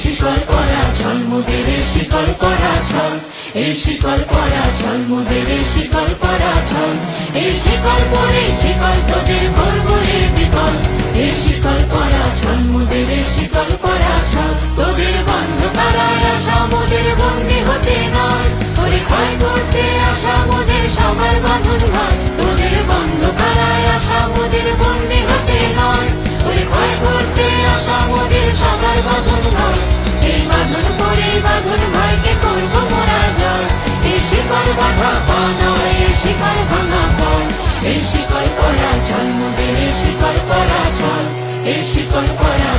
শিকল পরা ঝলমুদের শিকল পরা ঝল। এই শিকল পরা ঝলমুদের শিকল পরা ঝল। এই শিকল পরে শিকল তোদের শিকল ভাঙা পর, এই শিকল পরা ছল মুদের এই শিকল পরা ছল এই শিকল পরা